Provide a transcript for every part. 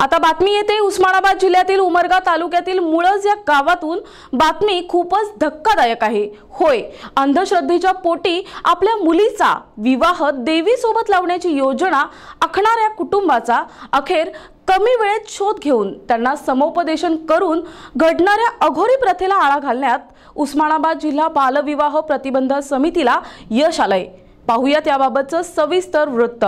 आता बातमी येते उस्मानाबाद जिल्ह्यातील उमरगा तालुक्यातील मुळज या गावातून बातमी खूपच धक्कादायक आहे. होय अंधश्रद्धेच्या पोटी आपल्या मुलीचा विवाह देवीसोबत लावण्याची योजना आखणाऱ्या कुटुंबाचा अखेर कमी वेळेत शोध घेऊन त्यांना समुपदेशन करून घडणाऱ्या अघोरी प्रथेला आळा घालण्यात उस्मानाबाद जिल्हा बालविवाह प्रतिबंध समितीला यश आलंय. पाहूया याबाबतचं सविस्तर वृत्त.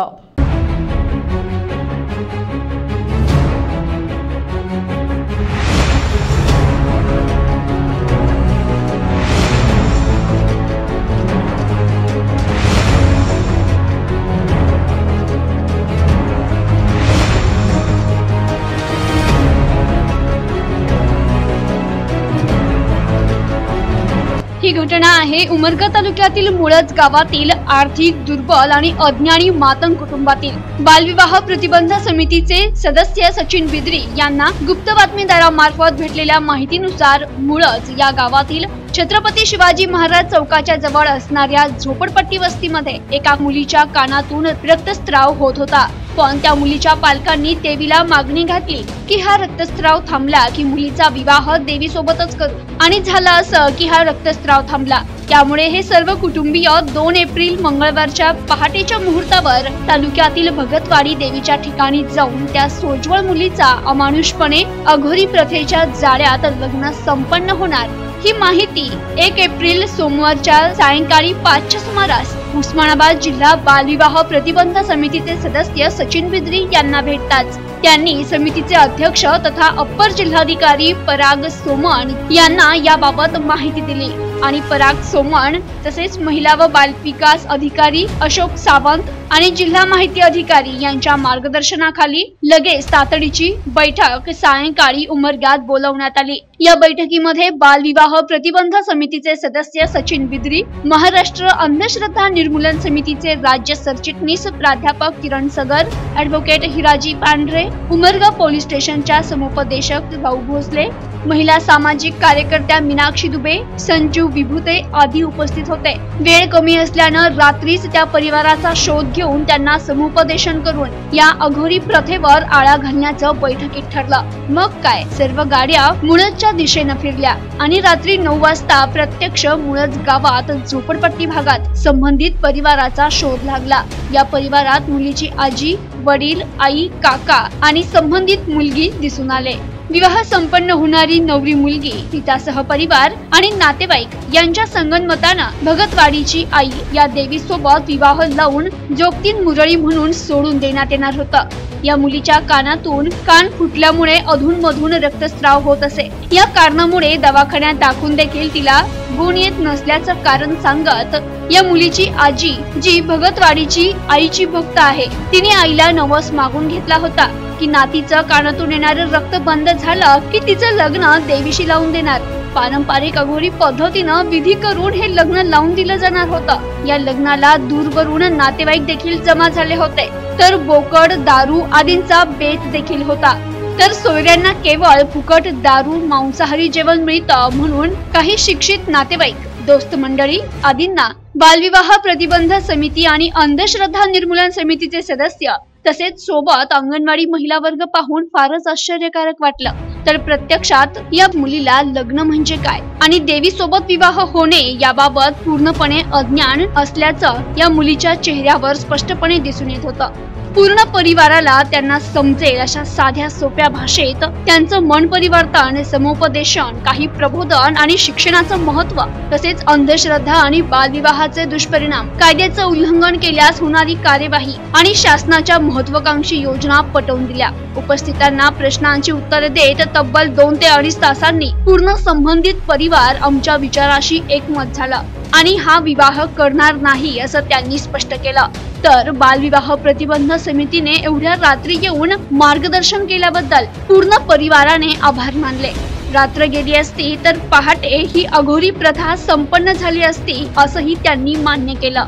ही घटना आहे. उमरगा तालुक्यातील मुळज गावातील आर्थिक दुर्बल आणि अज्ञानी मातंग कुटुंबातील. बालविवाह प्रतिबंध समितीचे सदस्य सचिन बिद्री यांना गुप्त बातमीदारामार्फत भेटलेल्या माहितीनुसार मुळज या गावातील छत्रपती शिवाजी महाराज चौकाच्या जवळ असणाऱ्या झोपडपट्टी वस्तीमध्ये एका मुलीच्या कानातून रक्तस्त्राव होत होता. पण त्या मुलीच्या पालकांनी देवीला मागणी घातली की हा रक्तस्त्राव थांबला की मुलीचा विवाह देवी सोबतच करू. आणि झालं असं की हा रक्तस्त्राव थांबला. त्यामुळे हे सर्व कुटुंबीय दोन एप्रिल मंगळवारच्या पहाटेच्या मुहूर्तावर तालुक्यातील भगतवाडी देवीच्या ठिकाणी जाऊन त्या सोज्वळ मुलीचा अमानुषपणे अघोरी प्रथेच्या जाळ्यात लग्न संपन्न होणार. ही माहिती एक एप्रिल सोमवारच्या सायंकाळी पाचच्या सुमारास उस्मानाबाद जिल्हा बालविवाह प्रतिबंध समितीचे सदस्य सचिन बिद्री यांना भेटताच. त्यांनी समितीचे अध्यक्ष तथा अप्पर जिल्हाधिकारी पराग सोमण यांना याबाबत माहिती दिली. आणि पराग सोमण तसेच महिला व बालविकास अधिकारी अशोक सावंत आणि जिल्हा माहिती अधिकारी यांच्या मार्गदर्शनाखाली लगेच तातडीची बैठक सायंकाळी उमरग्यात बोलवण्यात आली. या बैठकीमध्ये बालविवाह प्रतिबंध समितीचे सदस्य सचिन बिद्री महाराष्ट्र अंधश्रद्धा निर्मूलन समितीचे राज्य सरचिटणीस प्राध्यापक किरण सगर ऍडव्होकेट हिराजी पांढरे उमरगा पोलीस स्टेशनच्या समुपदेशक भाऊ भोसले महिला सामाजिक कार्यकर्त्या मीनाक्षी दुबे संजू विभूते आदी उपस्थित होते. वेळ कमी असल्यानं रात्रीच त्या परिवाराचा शोध घेऊन त्यांना समुपदेशन करून या अघोरी प्रथेवर आळा घालण्याचं बैठकीत ठरलं. मग काय? सर्व गाड्या मुळजच्या दिशेनं फिरल्या आणि रात्री नऊ वाजता प्रत्यक्ष मुळज गावात झोपडपट्टी भागात संबंधित परिवाराचा शोध लागला. या परिवारात मुलीची आजी वडील आई काका आणि संबंधित मुलगी दिसून आले. विवाह संपन्न होणारी नवरी मुलगी तिचा परिवार आणि नातेवाईक यांच्या संगनमतानं भगतवाडीची आई या देवी सोबत विवाह लावून जोगतीन मुरळी म्हणून सोडून देण्यात येणार होतं. या मुलीच्या कानातून कान फुटल्यामुळे अधून मधून रक्तस्राव होत असे. या कारणामुळे दवाखान्यात दाखवून देखील तिला गुण येत नसल्याचं कारण सांगत या मुलीची आजी जी भगतवाडीची आईची भक्त आहे तिने आईला नवस मागून घेतला होता. की नातीचं कानातून येणारं रक्त बंद झालं की तिचं लग्न देवीशी लावून देणार. पारंपरिक अघोरी पद्धतीनं विधी करून हे लग्न लावून दिलं जाणार होतं. या लग्नाला दूरवरून नातेवाईक देखील जमा झाले होते. तर बोकड दारू आदींचा बेत देखील होता. तर सोयऱ्यांना केवळ फुकट दारू मांसाहारी जेवण मिळतं म्हणून काही शिक्षित नातेवाईक दोस्त मंडळी आदींना बालविवाह प्रतिबंध समिती आणि अंधश्रद्धा निर्मूलन समितीचे सदस्य तसेच सोबत अंगणवाडी महिला वर्ग पाहून फारच आश्चर्यकारक वाटलं. तर प्रत्यक्षात या मुलीला लग्न म्हणजे काय? आणि देवी सोबत विवाह होणे याबाबत पूर्णपणे अज्ञान असल्याचं या मुलीच्या चेहऱ्यावर स्पष्टपणे दिसून येत होतं. पूर्ण परिवाराला त्यांना समजेल अशा साध्या सोप्या भाषेत त्यांचं मन परिवर्तन समुपदेशन काही प्रबोधन आणि शिक्षणाचं महत्त्व तसेच अंधश्रद्धा आणि बालविवाहाचे दुष्परिणाम कायद्याचं उल्लंघन केल्यास होणारी कार्यवाही आणि शासनाच्या महत्वाकांक्षी योजना पटवून दिल्या. उपस्थितांना प्रश्नांची उत्तरे देत तब्बल दोन ते अडीच तासांनी पूर्ण संबंधित परिवार आमच्या विचाराशी एकमत झाला आणि हा विवाह करणार नाही असं त्यांनी स्पष्ट केलं. तर बालविवाह प्रतिबंध समितीने एवढ्या रात्री येऊन मार्गदर्शन केल्याबद्दल पूर्ण परिवाराने आभार मानले. रात्र गेली असती तर पहाटे ही अघोरी प्रथा संपन्न झाली असती असंही त्यांनी मान्य केलं.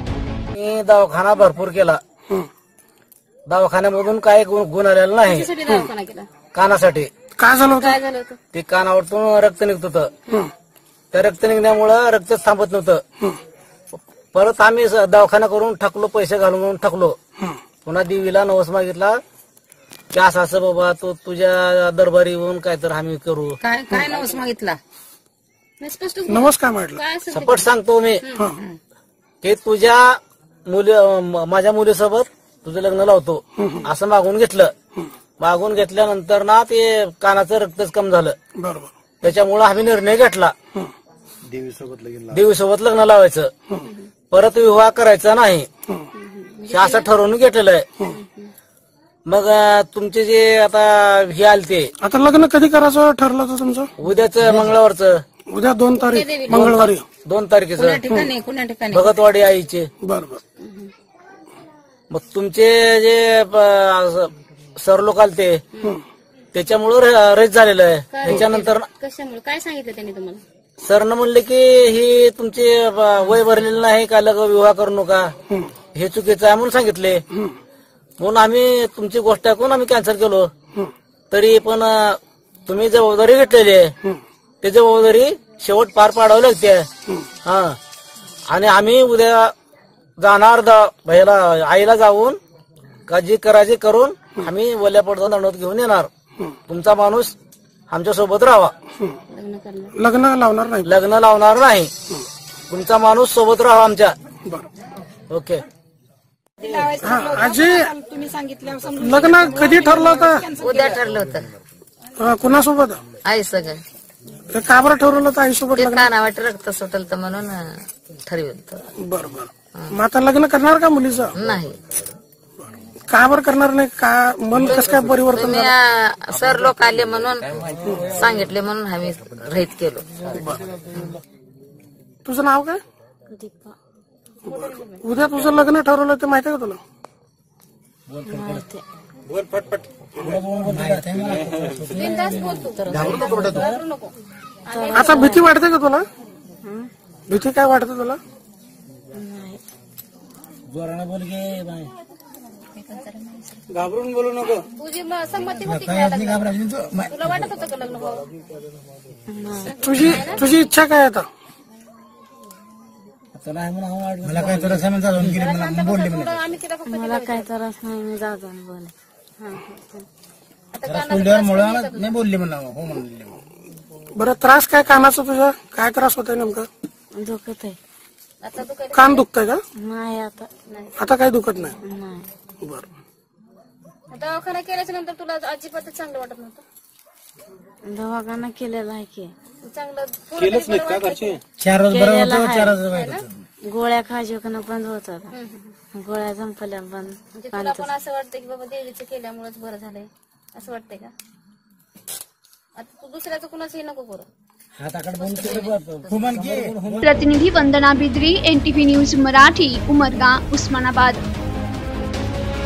मी दवाखाना भरपूर केला. दवाखान्यामधून काही गुण गुण आलेला नाही. कानासाठी. काय झालं होतं? काय झालं होतं? ते कानावरतून रक्त निघत होतं. त्या रक्त निघण्यामुळं रक्त थांबत नव्हतं. परत आम्ही स- दवाखाना करून ठकलो पैसे घालून म्हणून ठकलो. पुन्हा देवीला नवस मागितला. की असं असं बाबा तो तुझ्या दरबारी येऊन काय तर आम्ही करू. काय काय नवस मागितला? नमस्कार म्हटलं. सपट सांगतो मी. की तुझ्या मुली म- माझ्या मुलीसोबत तुझं लग्न लावतो. असं मागून घेतलं. मागून घेतल्यानंतर ना ते कानाचं रक्तच कम झालं. बरोबर. त्याच्यामुळे आम्ही निर्णय घेतला. देवीसोबत लगीन देवीसोबत लग्न लावायचं. परत विवाह करायचा नाही. हे. असं ठरवून घेतलेलं आहे. मग अं, तुमचे जे आता हे आले ते. आता लग्न कधी करायचं ठरलं होतं तुमचं? उद्याच मंगळवारचं. उद्या दोन तारीख मंगळवारी. दोन तारखेचं. ठिकाणी ठिकाणी. भगतवाडी आईचे. बरं बरं. मग तुमचे जे सर लोक आले ते त्याच्यामुळं रस झालेलं आहे. त्याच्यानंतर कशामुळे? काय सांगितलं त्यांनी तुम्हाला? सरनं म्हणले की ही तुमचे ब- वय भरलेलं नाही का? लग विवाह करू नका. हे चुकीचं आहे म्हणून सांगितले. म्हणून आम्ही तुमची गोष्ट ऐकून आम्ही कॅन्सल केलो. तरी पण अं, तुम्ही जबाबदारी घेतलेली आहे. ते जबाबदारी शेवट पार पाडावी लागते. हा. आणि आम्ही उद्या जाणार द- भैयाला आईला जाऊन काळजी करायची करून आम्ही वल्या पडदा दंडवत घेऊन येणार. तुमचा माणूस आमच्यासोबत राहावा. लग्न लावणार नाही. लग्न लावणार नाही. तुमचा माणूस सोबत राहा आमच्या. बरं. ओके. हा आजी लग्न कधी ठरलं होतं? उद्या ठरलं होतं. अं, कुणासोबत? आई सगळं ते का बरं ठरवलं होतं आईसोबत ते लग्न? कानावाट रक्त सुटल तर म्हणून अं, ठरविलं बरं बरं. मग आता लग्न करणार का मुलीचं? नाही. का बरं करणार नाही? का मन कसं काय परिवर्तन तुम्ही झालं? अं, सर लोक आले म्हणून सांगितले म्हणून आम्ही रहित केलो. तुझं नाव काय? उद्या तुझं लग्न ठरवलं ते माहिती आहे का तुला? आता भीती वाटते का तुला? भीती काय वाटते तुला? घाबरून बोलू नको. तुझी म- संमती होती का? लग्नाला? तुला वाटत होतं का लग्न व्हावं? तुझी तुझी इच्छा काय आता? मला काय तर असं बोलले थोडं आम्ही तिला फक्त मला काय त्रास नाही मी आणि बोले. नाही बोलले मला हो म्हणले बरं त्रास काय कानाचा तुझा? काय त्रास होतोय नेमकं? दुखत आहे आता तू काय कान दुखतंय का? नाही आता आता काही दुखत नाही? नाही. बरं. दवाखाना केल्याच्यानंतर तुला अजिबातच चांगलं वाटत नव्हतं? दवाखाना केलेला आहे की. चांगलं थोडं तरी बरं वाटलं. चार रोज बरं होतं चार रोज वाईट गोळ्या खायच्या का बंद होत होता गोळ्या संपल्या बंद म्हणजे तुला पण असं वाटतं की बाबा देवीचं केल्यामुळेच बरं झालंय. असं वाटतंय का? आता तू दुसऱ्याचं कुणाचंही नको करू. प्रतिनिधी वंदना बिद्री एनटीव्ही न्यूज मराठी उमरगा उस्मानाबाद.